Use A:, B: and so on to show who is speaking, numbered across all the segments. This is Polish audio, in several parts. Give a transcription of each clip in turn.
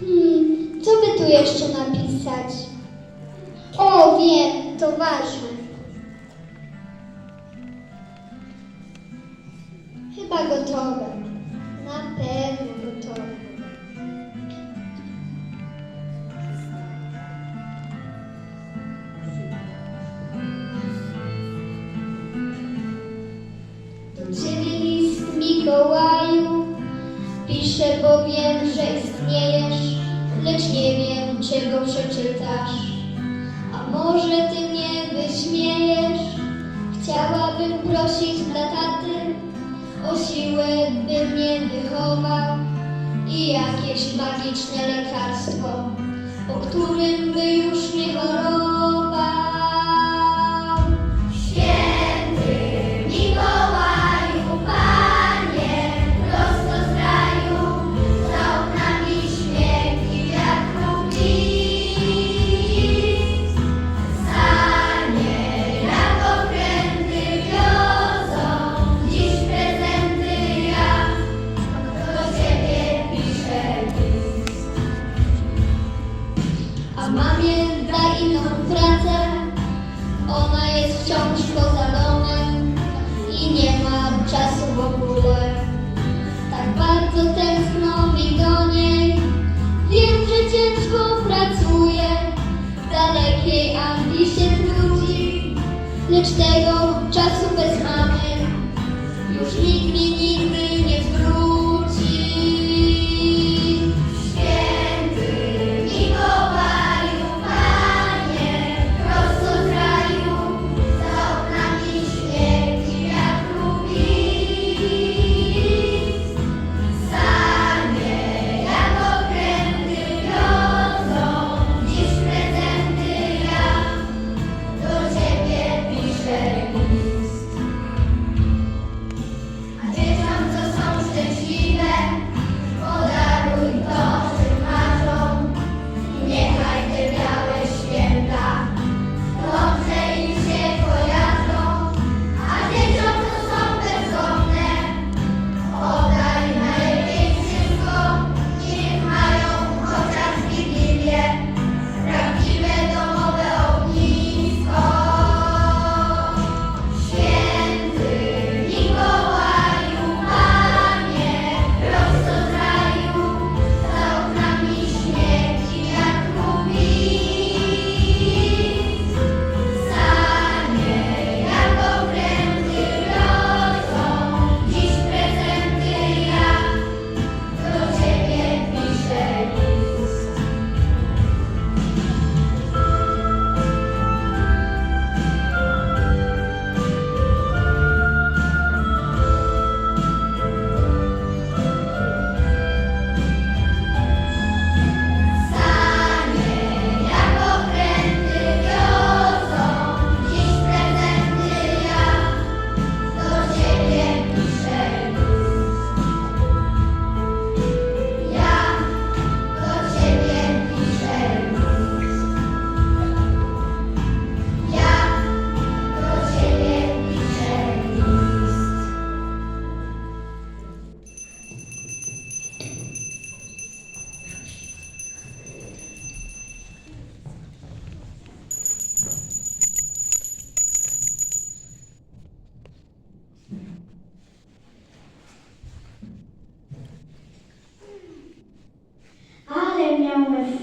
A: Hmm, co by tu jeszcze napisać? O, wiem, to ważne. nie wiem, gdzie go przeczytasz. A może ty mnie wyśmiejesz? Chciałabym prosić dla taty o siłę, by mnie wychował i jakieś magiczne lekarstwo, po którym by już nie chorował. Just czasu bez
B: Ami.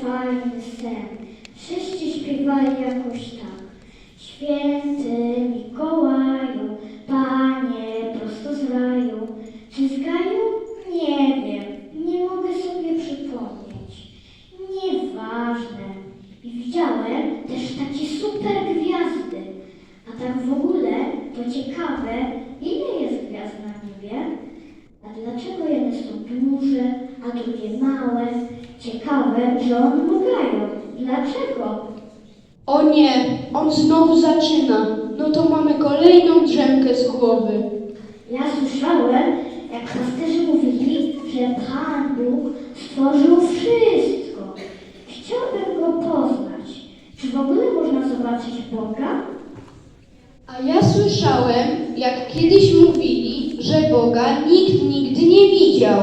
B: fajny sen. Wszyscy śpiewali jakoś Czy w ogóle można zobaczyć Boga?
C: A ja słyszałem, jak kiedyś mówili, że Boga nikt nigdy nie widział.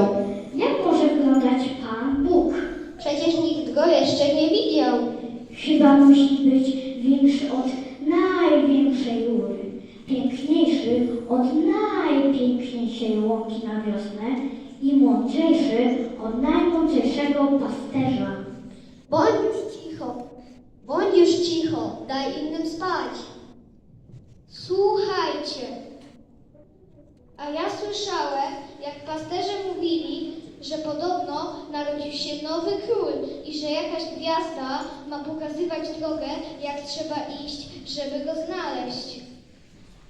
B: Jak może wyglądać Pan Bóg?
D: Przecież nikt go jeszcze nie widział.
B: Chyba musi być większy od największej góry, piękniejszy od najpiękniejszej łąki na wiosnę i mądrzejszy od najmądrzejszego pasterza.
D: Bądź. Bądź już cicho. Daj innym spać. Słuchajcie. A ja słyszałem, jak pasterze mówili, że podobno narodził się nowy król i że jakaś gwiazda ma pokazywać drogę, jak trzeba iść, żeby go znaleźć.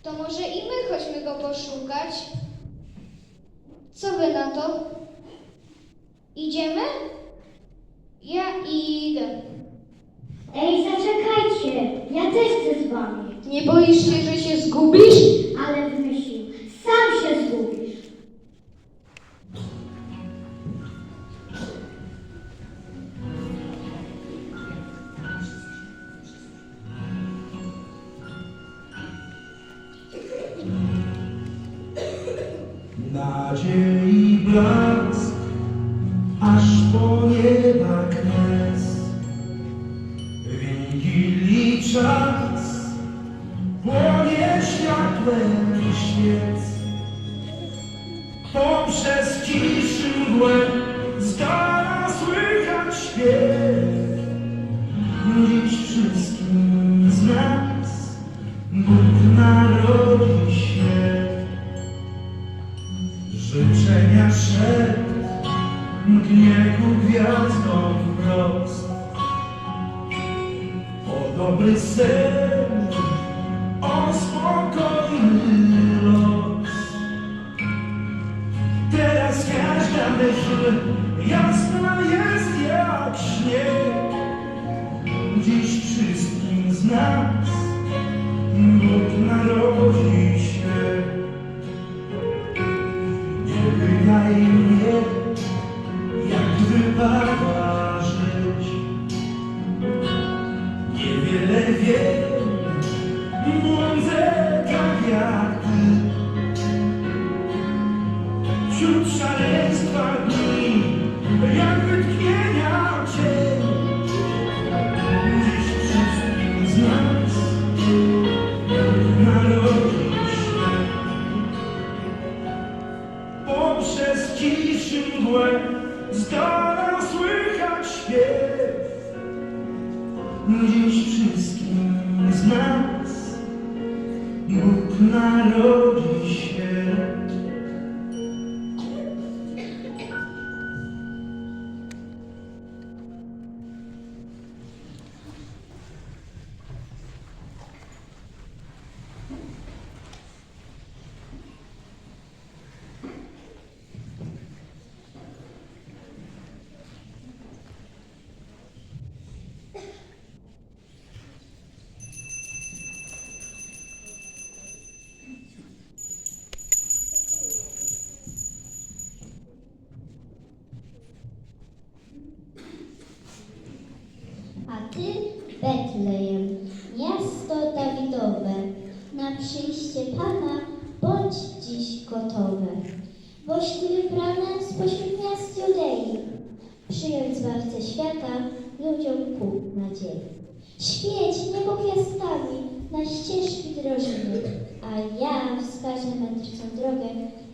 D: To może i my chodźmy go poszukać? Co wy na to? Idziemy? Ja idę.
B: Ej, zaczekajcie, ja też chcę z wami.
C: Nie boisz się, że się zgubisz?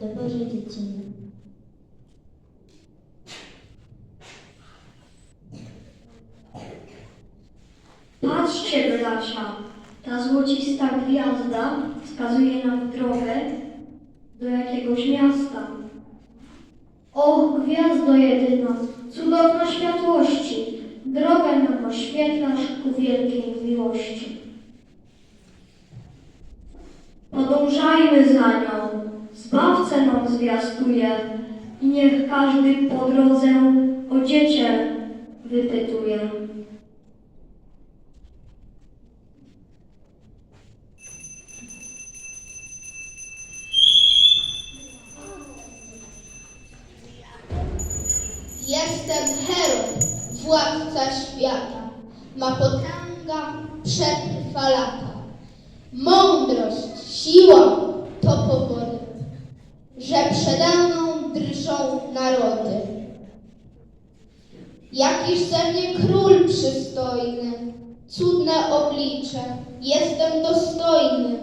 D: Do Bożej.
E: Patrzcie, bracia, ta złocista gwiazda wskazuje nam drogę do jakiegoś miasta. O, gwiazdo jedyna, cudowna światłości, drogę nam oświetlasz ku wielkiej miłości. Podążajmy za nią, Zbawcę nam zwiastuje i niech każdy po drodze o dziecię wypytuje.
D: Jestem Herod, władca świata. Ma potęga przetrwa lata. Mądrość, siła przede mną drżą narody. Jakiż ze mnie król przystojny, cudne oblicze, jestem dostojny.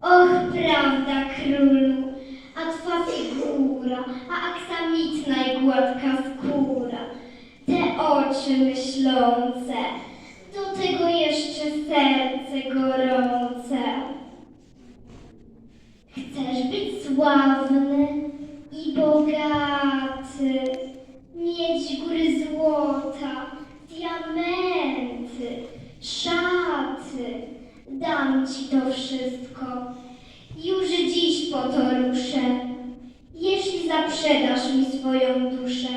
B: Och, prawda, królu, a twa figura, a aksamitna i gładka skóra, te oczy myślące, do tego jeszcze serce gorące. Chcesz być sławny i bogaty, mieć góry złota, diamenty, szaty. Dam ci to wszystko. Już dziś po to ruszę, jeśli zaprzedasz mi swoją duszę.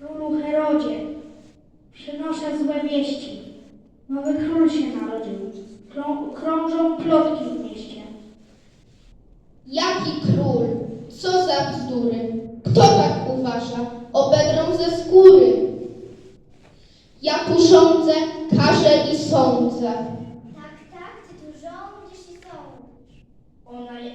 E: Królu Herodzie, przynoszę złe wieści. Nowy król się narodził. Krą- krążą plotki w mieście.
D: Jaki król? Co za bzdury? Kto tak uważa? Obedrą ze skóry. Ja tu rządzę, każę i sądzę.
B: Tak, tak, ty tu rządzisz i sądzisz.
E: O, naj...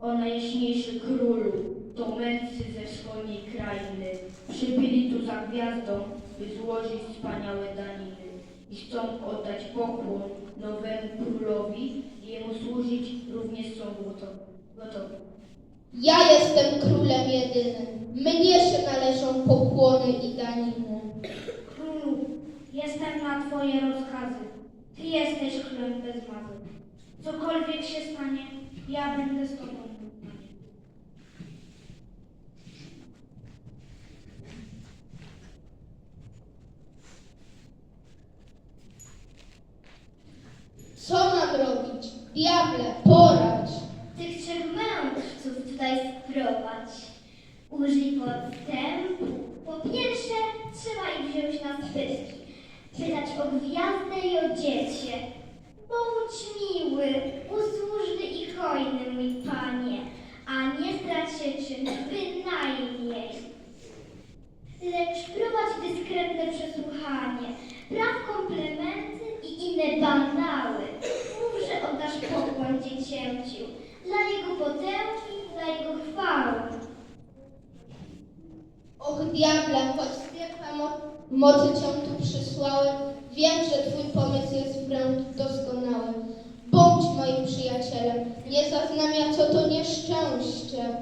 E: o najjaśniejszy królu, to mędrcy ze wschodniej krainy przybyli tu za gwiazdą, by złożyć wspaniałe daniny i chcą oddać pokłon nowemu królowi i jemu służyć również są gotowi. gotowi.
D: Ja jestem królem jedynym. Mnie się należą pokłony i daniny.
E: Królu, jestem na Twoje rozkazy. Ty jesteś królem bez mazy. Cokolwiek się stanie, ja będę z Tobą.
D: Co mam robić? Diable, poradź.
B: Tych trzech mędrców tutaj sprowadź. Użyj podstępu. Po pierwsze, trzeba ich wziąć na spytki. Pytać o gwiazdę i o dziecię. Bądź miły, usłużny i hojny, mój panie, a nie strać się czymś bynajmniej. Lecz prowadź dyskretne przesłuchanie, praw komplementy i inne banały. Mów, że oddasz pokłon dziecięciu, dla jego potęgi, dla jego chwały.
D: Och diable, choć z piekła mo- mocy cię tu przysłałem, wiem, że twój pomysł jest wręcz doskonały. Bądź moim przyjacielem, nie zaznamia co to nieszczęście.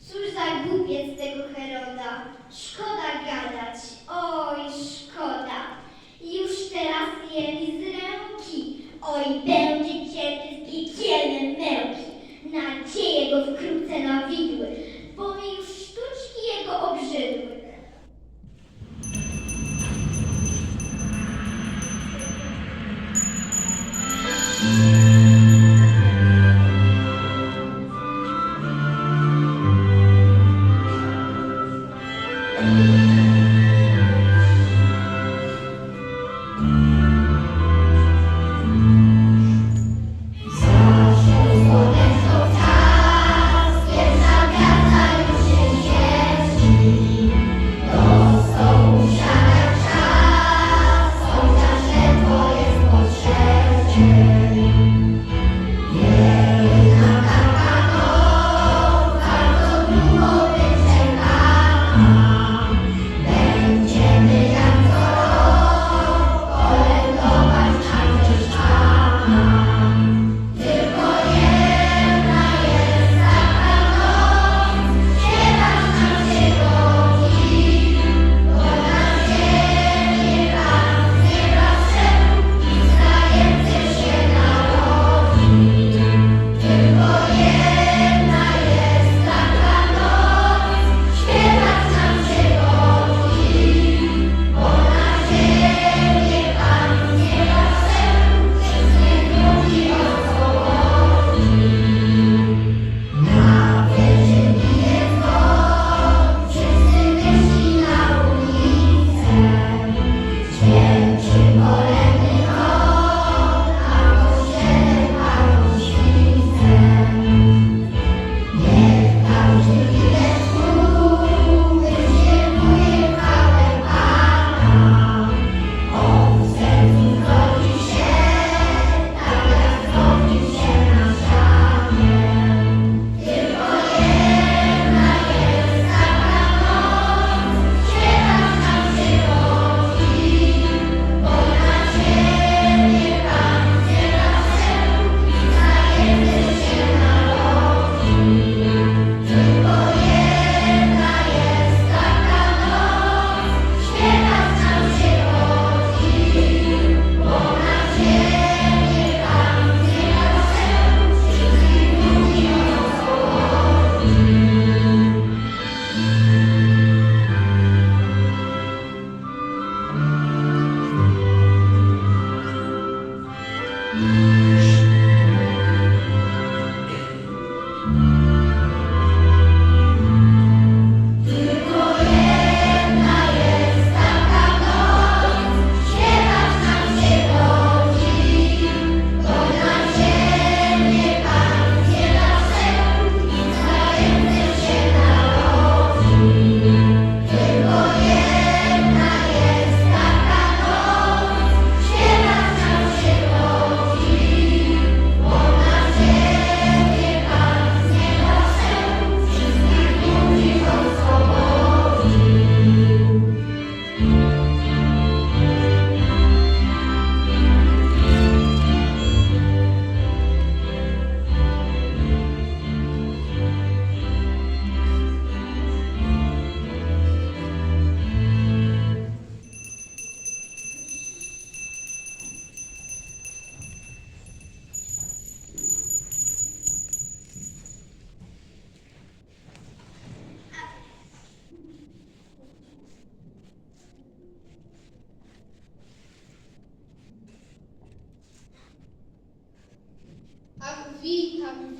B: Cóż za głupiec tego Heroda, szkoda gadać, oj szkoda. wkrótce nawidły, bo mi już sztuczki jego obrzydły.
D: Thank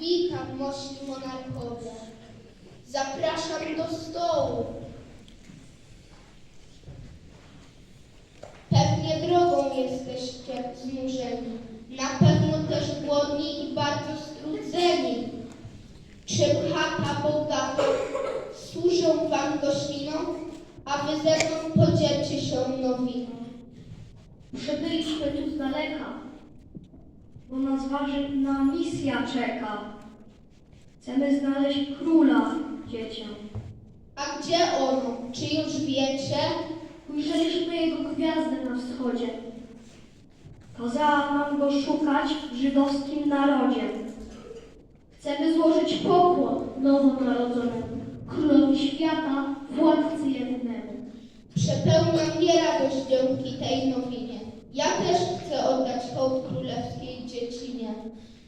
D: Witam, mości monarchowie. Zapraszam do stołu. Pewnie drogą jesteście znużeni. Na pewno też głodni i bardzo strudzeni. Czy chata bogata służą wam gościną, a wy ze mną podzielcie się nowiną?
E: Przybyliśmy tu z daleka, bo nas ważna misja czeka. Chcemy znaleźć króla dzieciom.
D: A gdzie ono? Czy już wiecie?
E: Ujrzeliśmy jego gwiazdę na wschodzie. Kazała nam go szukać w żydowskim narodzie. Chcemy złożyć pokłon nowonarodzonemu, królowi świata, władcy jednemu.
D: Przepełnia mnie radość dzięki tej nowinie. Ja też chcę oddać hołd królewskiej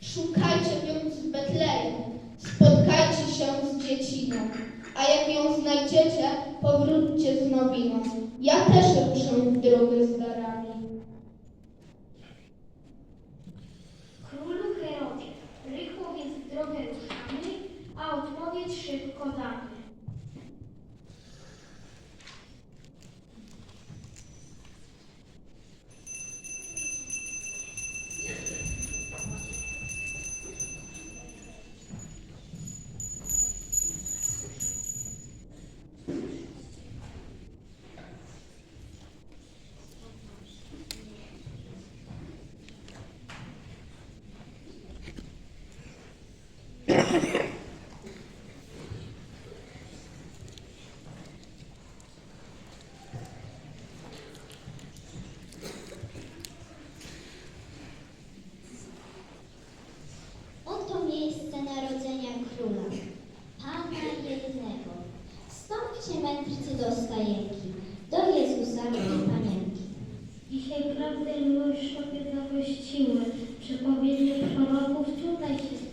D: Szukajcie więc w Betlejem, spotkajcie się z dzieciną, a jak ją znajdziecie, powróćcie z nowiną. Ja też ruszę w drogę z darami.
E: Królu Herodzie, rychło więc w drogę ruszamy, a odpowiedź szybko damy.
F: Narodzenia króla, Pana jedynego. Wstąpcie mędrcy do stajenki, do Jezusa i Panienki.
E: Dzisiaj prawdę miłość sobie zagościły, przepowiednie proroków tutaj się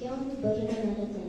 F: я вам
B: бажаю народити.